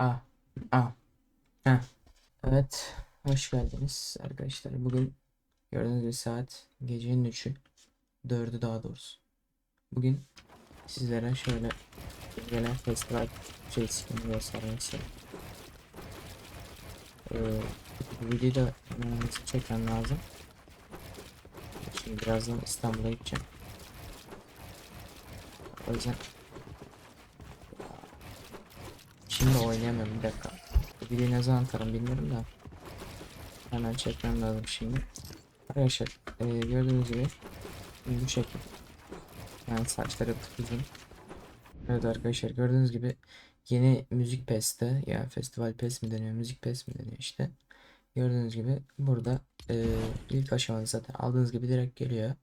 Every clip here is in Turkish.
Ah. Ah. Heh. Evet. Hoş geldiniz arkadaşlar. Bugün gördüğünüz gibi saat gecenin 3'ü. 4'ü daha doğrusu. Bugün sizlere şöyle gelen festival şey skinini göstermek istedim. Ee, bu videoyu da çekmem lazım. Şimdi birazdan İstanbul'a gideceğim. O yüzden Şimdi oynayamıyorum bir dakika. Videoyu ne zaman atarım bilmiyorum da. Hemen çekmem lazım şimdi. Arkadaşlar e, gördüğünüz gibi bu şekil. Yani saçları uzun. Evet arkadaşlar gördüğünüz gibi yeni müzik peste ya festival pes mi deniyor müzik pes mi deniyor işte. Gördüğünüz gibi burada e, ilk aşamada zaten aldığınız gibi direkt geliyor.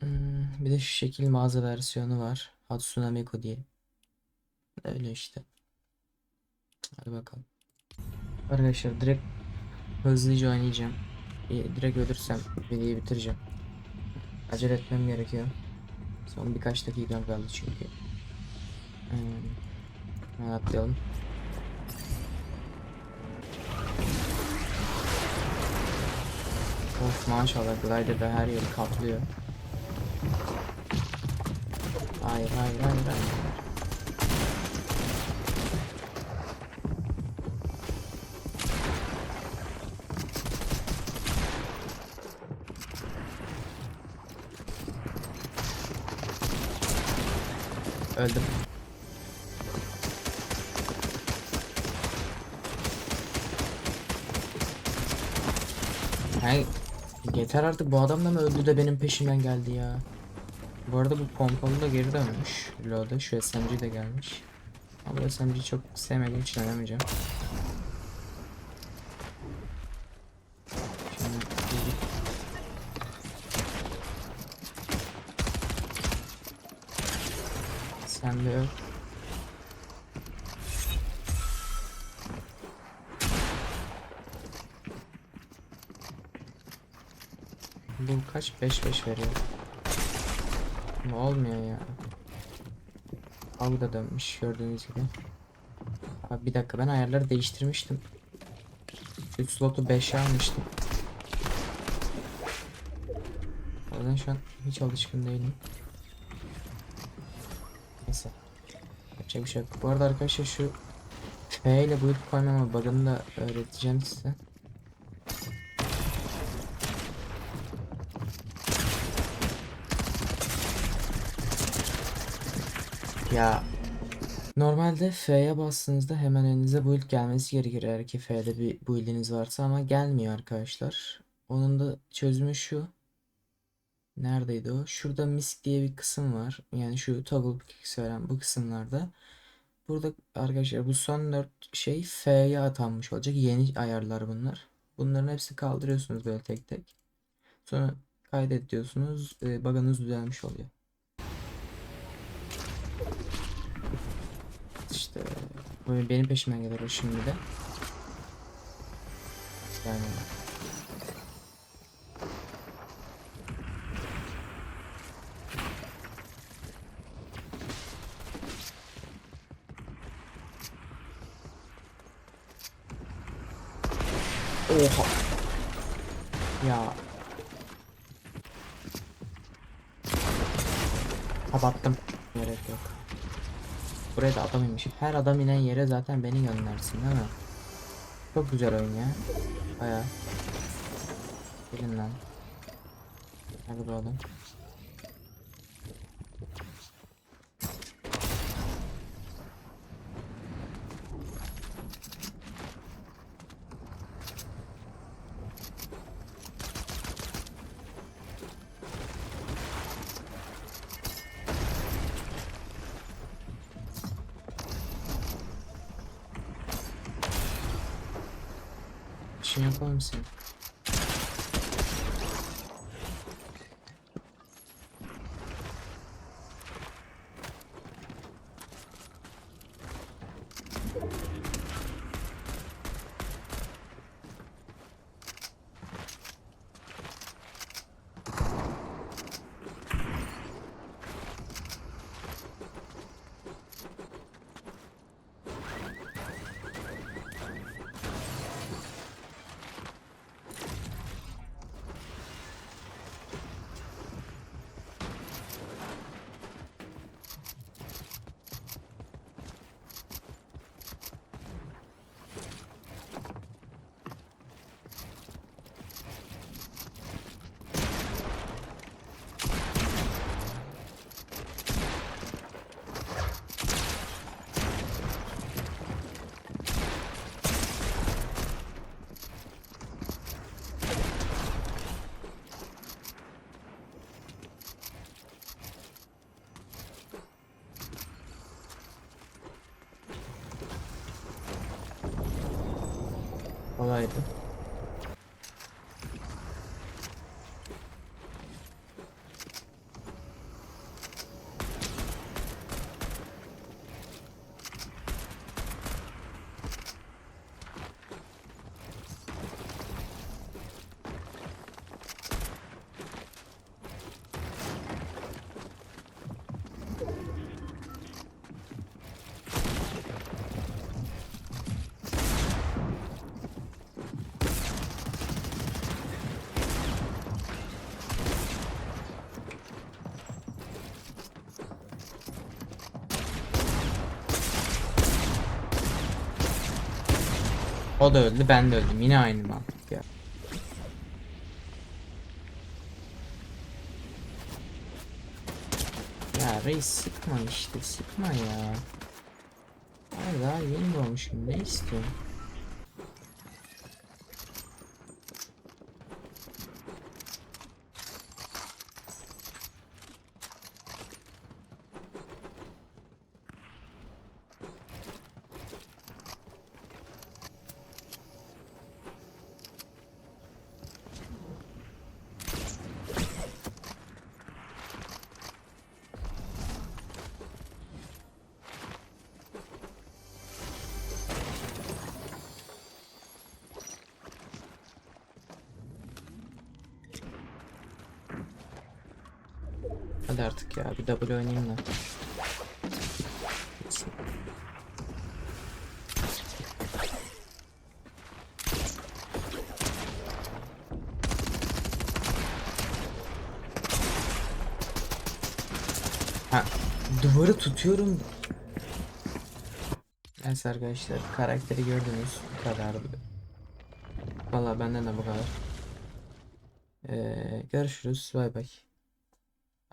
Hmm, bir de şu şekil mağaza versiyonu var. Hatsune Miku diye. Öyle işte. Hadi bakalım. Arkadaşlar direkt hızlıca oynayacağım. İyi, direkt ölürsem videoyu bitireceğim. Acele etmem gerekiyor. Son birkaç dakika kaldı çünkü. Hmm. Atlayalım. Of maşallah glider de her yeri kaplıyor. Hayır hayır hayır hayır. Öldüm. Hey, yeter artık bu adam da mı öldü de benim peşimden geldi ya. Bu arada bu pompalı da geri dönmüş. Reload'a şu SMG de gelmiş. Ama SMG'yi çok sevmediğim için oynamayacağım. Sen de öl. Bu kaç? 5-5 veriyor. Ama olmuyor ya. Av da dönmüş gördüğünüz gibi. Abi bir dakika ben ayarları değiştirmiştim. 3 slotu 5'e almıştım. Yüzden şu an hiç alışkın değilim. Neyse. Yapacak bir şey yok. Bu arada arkadaşlar şu F ile build koymama bug'ını da öğreteceğim size. Ya normalde F'ye bastığınızda hemen önünüze build gelmesi gerekir eğer ki F'de bir build'iniz varsa ama gelmiyor arkadaşlar. Onun da çözümü şu. Neredeydi o? Şurada misk diye bir kısım var. Yani şu toggle pickaxe veren bu kısımlarda. Burada arkadaşlar bu son 4 şey F'ye atanmış olacak. Yeni ayarlar bunlar. Bunların hepsini kaldırıyorsunuz böyle tek tek. Sonra kaydet diyorsunuz. E, bug'ınız düzelmiş oluyor. İşte benim peşimden gelir o şimdi de. Yani Oha. Ya. Kapattım. Gerek yok. Buraya da adam inmiş. Her adam inen yere zaten beni göndersin değil mi? Çok güzel oyun ya. Baya. Gelin lan. Nerede bu? Şey yapar mısın? Right. O da öldü, ben de öldüm. Yine aynı mantık ya. Ya reis sıkma işte, sıkma ya. Ay daha yeni doğmuşum, ne istiyorsun? Hadi artık ya, bir double oynayayım da. Ha, duvarı tutuyorum. Neyse arkadaşlar karakteri gördünüz. Bu kadardı. Valla benden de bu kadar. Ee, görüşürüz. Bay bay.